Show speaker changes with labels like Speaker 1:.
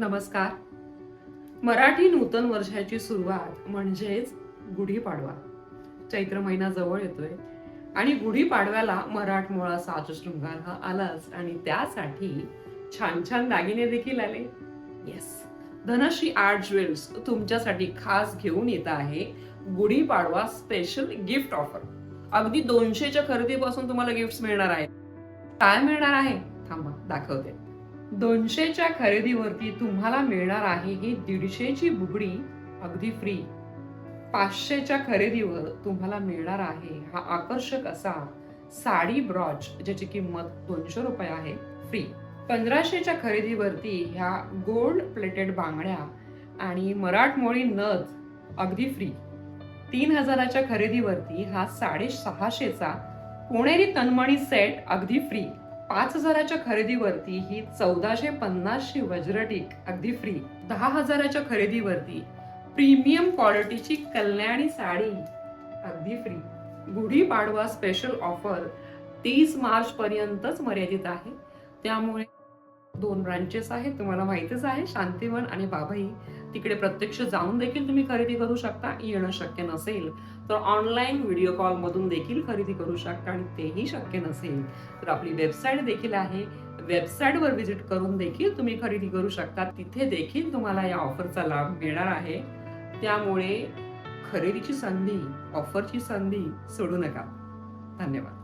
Speaker 1: नमस्कार. मराठी नूतन वर्षाची सुरुवात म्हणजेच गुढीपाडवा. चैत्र महिना जवळ येतोय आणि गुढीपाडव्याला मराठमोळा साज शृंगार हा आलाच आणि त्यासाठी छान छान दागिने देखील आले. येस धनश्री आर्ट ज्वेल्स तुमच्यासाठी खास घेऊन येत आहे गुढीपाडवा स्पेशल गिफ्ट ऑफर अगदी दोनशेच्या खरेदीपासून तुम्हाला गिफ्ट मिळणार आहे काय मिळणार आहे? थांबा दाखवते. दोनशेच्या खरेदीवरती तुम्हाला मिळणार आहे ही दीडशेची बुगडी अगदी फ्री पाचशेच्या खरेदीवर तुम्हाला मिळणार आहे हा आकर्षक असा साडी ब्रॉच ज्याची किंमत दोनशे रुपये आहे फ्री पंधराशेच्या खरेदीवरती ह्या गोल्ड प्लेटेड बांगड्या आणि मराठमोळी नथ अगदी फ्री तीन हजाराच्या खरेदीवरती हा साडेसहाशेचा पुणेरी तनमणी सेट अगदी फ्री पाच हजाराच्या खरेदीवरती ही चौदाशे पन्नासशी वज्रटीक अगदी फ्री दहा हजाराच्या खरेदीवरती प्रीमियम क्वालिटीची कल्याणी साडी अगदी फ्री गुढीपाडवा स्पेशल ऑफर तीस मार्च पर्यंतच मर्यादित आहे. त्यामुळे दोन ब्रांचेस आहेत तुम्हाला माहितीच आहे शांतीवन आणि बाबाई तिकडे प्रत्यक्ष जाऊन देखील तुम्ही खरेदी करू शकता. येणं शक्य नसेल तर ऑनलाईन व्हिडिओ कॉलमधून देखील खरेदी करू शकता आणि तेही शक्य नसेल. तर आपली वेबसाईट देखील आहे. वेबसाईटवर व्हिजिट करून देखील तुम्ही खरेदी करू शकता. तिथे देखील तुम्हाला या ऑफरचा लाभ मिळणार आहे. त्यामुळे खरेदीची संधी ऑफरची संधी सोडू नका. धन्यवाद.